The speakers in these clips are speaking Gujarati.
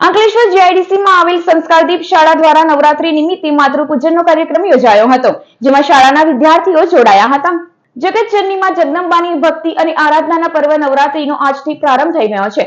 અંકલેશ્વર જીઆઈડીસીમાં આવેલ સંસ્કારદીપ શાળા દ્વારા નવરાત્રી નિમિત્તે માતૃપૂજનનો કાર્યક્રમ યોજાયો હતો, જેમાં શાળાના વિદ્યાર્થીઓ જોડાયા હતા. જગતજનનીમાં જગદંબાની ભક્તિ અને આરાધનાના પર્વ નવરાત્રીનો આજથી પ્રારંભ થઈ ગયો છે.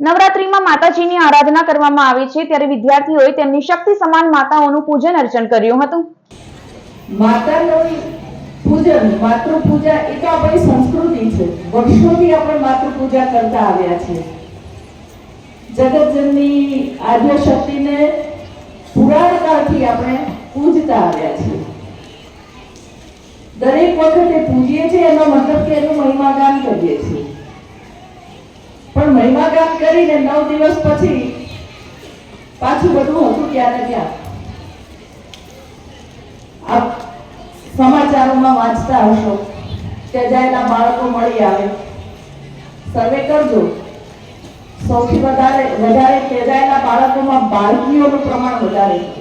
નવરાત્રીમાં માતાજીની આરાધના કરવામાં આવે છે. ત્યારે વિદ્યાર્થીઓએ તેમની શક્તિ સમાન માતાઓનું પૂજન અર્ચન કર્યું હતું. માતાનું પૂજન, માતૃપૂજા એ તો આપણી સંસ્કૃતિ છે. વર્ષોથી આપણે માતૃપૂજા કરતા આવ્યા છે. જગતજનની આદ્ય શક્તિને પુરાણકાળથી આપણે પૂજતા આવ્યા છીએ દરેક વખતે પૂજીએ છીએ એનો મતલબ કે એનું મહિમાગાન કરીએ છીએ. મહિમાગાન કરીને નવ દિવસ પછી પાછું બધું હતું ત્યારે ત્યાં. સમાચારોમાં વાંચતા હશો તેજાયેલા બાળકો મળી આવે. સર્વે કરજો. સૌથી વધારે વધારે તેજાયેલા બાળકોમાં બાળકીઓનું પ્રમાણ વધારે છે.